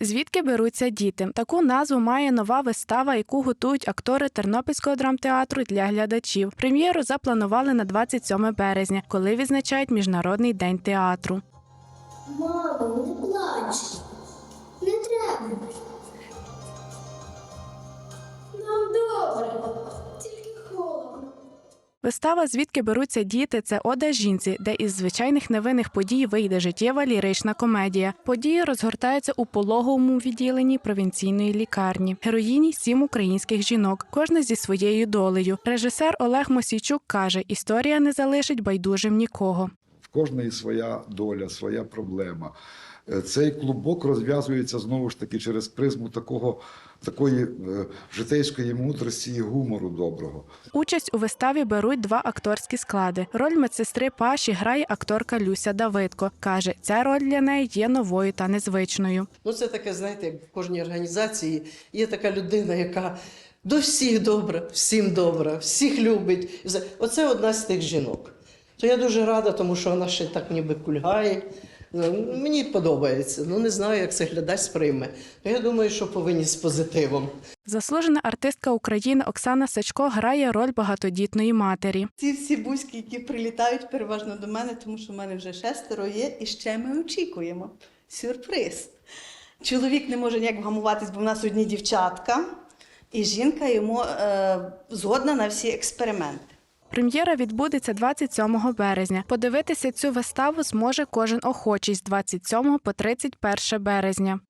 Звідки беруться діти? Таку назву має нова вистава, яку готують актори Тернопільського драмтеатру для глядачів. Прем'єру запланували на 27 березня, коли відзначають Міжнародний день театру. Мамо, не плач. Не треба. Вистава Звідки беруться діти це ода жінці, де із звичайних невинних подій вийде життєва лірична комедія. Події розгортаються у пологовому відділенні провінційної лікарні. Героїні сім українських жінок, кожна зі своєю долею. Режисер Олег Мосійчук каже: історія не залишить байдужим нікого. Кожної своя доля, своя проблема. Е, Цей клубок розв'язується знову ж таки через призму такого, такої е, житейської мудрості і гумору доброго. Участь у виставі беруть два акторські склади. Роль медсестри Паші грає акторка Люся Давидко. каже, ця роль для неї є новою та незвичною. Ну, це таке, знаєте, як в кожній організації є така людина, яка до всіх добра, всім добра, всіх любить. Оце одна з тих жінок. То я дуже рада, тому що вона ще так ніби кульгає. Ну, Мені подобається. Ну не знаю, як це глядач сприйме. Ну, Я думаю, що повинні з позитивом. Заслужена артистка України Оксана Сачко грає роль багатодітної матері. Ці всі бузьки, які прилітають переважно до мене, тому що в мене вже шестеро є, і ще ми очікуємо. Сюрприз. Чоловік не може ніяк вгамуватись, бо в нас одні дівчатка, і жінка йому е, згодна на всі експерименти. Прем'єра відбудеться 27 березня. Подивитися цю виставу зможе кожен охочий з 27 по 31 березня.